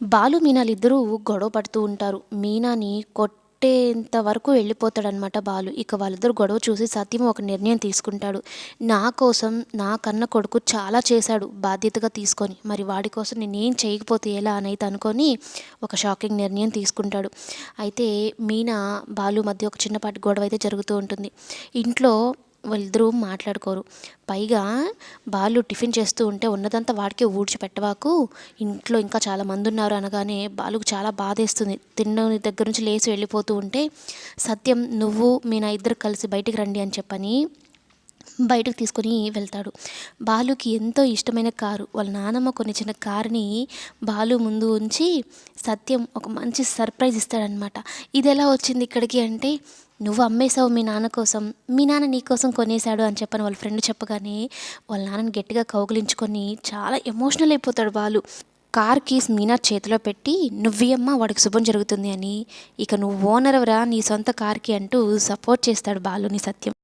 బాలు మీనాలు ఇద్దరూ గొడవ పడుతూ ఉంటారు. మీనాని కొట్టేంత వరకు వెళ్ళిపోతాడనమాట బాలు. ఇక వాళ్ళిద్దరు గొడవ చూసి సత్యం ఒక నిర్ణయం తీసుకుంటాడు. నా కోసం నా కన్న కొడుకు చాలా చేశాడు. బాధ్యతగా తీసుకొని. మరి వాడి కోసం నేనేం చేయకపోతే ఎలా అని అయితే అనుకొని ఒక షాకింగ్ నిర్ణయం తీసుకుంటాడు. అయితే మీనా బాలు మధ్య ఒక చిన్నపాటి గొడవ అయితే జరుగుతూ ఉంటుంది. ఇంట్లో వాళ్ళిద్దరూ మాట్లాడుకోరు. పైగా బాలు టిఫిన్ చేస్తూ ఉంటే ఉన్నదంతా వాడికే ఊడ్చిపెట్టవాకు ఇంట్లో ఇంకా చాలా మంది ఉన్నారు అనగానే బాలుకు చాలా బాధేస్తుంది. తిన్న దగ్గర నుంచి లేచి వెళ్ళిపోతూ ఉంటే సత్యం నువ్వు మీ నా ఇద్దరు కలిసి బయటికి రండి అని చెప్పని బయటకు తీసుకొని వెళ్తాడు. బాలుకి ఎంతో ఇష్టమైన కారు వాళ్ళ నానమ్మ కొనిచ్చిన కారుని బాలు ముందు ఉంచి సత్యం ఒక మంచి సర్ప్రైజ్ ఇస్తాడనమాట ఇది ఎలా వచ్చింది ఇక్కడికి అంటే నువ్వు అమ్మేశావు మీ నాన్న కోసం మీ నాన్న నీ కోసం కొనేశాడు అని చెప్పని వాళ్ళ ఫ్రెండ్ చెప్పగానే వాళ్ళ నాన్నని గట్టిగా కౌగిలించుకొని చాలా ఎమోషనల్ అయిపోతాడు బాలు. కార్ కీస్ మీనా చేతిలో పెట్టి నువ్వియమ్మ వాడికి శుభం జరుగుతుంది అని ఇక నువ్వు ఓనర్ రా నీ సొంత కార్కి అంటూ సపోర్ట్ చేస్తాడు బాలుని సత్యం.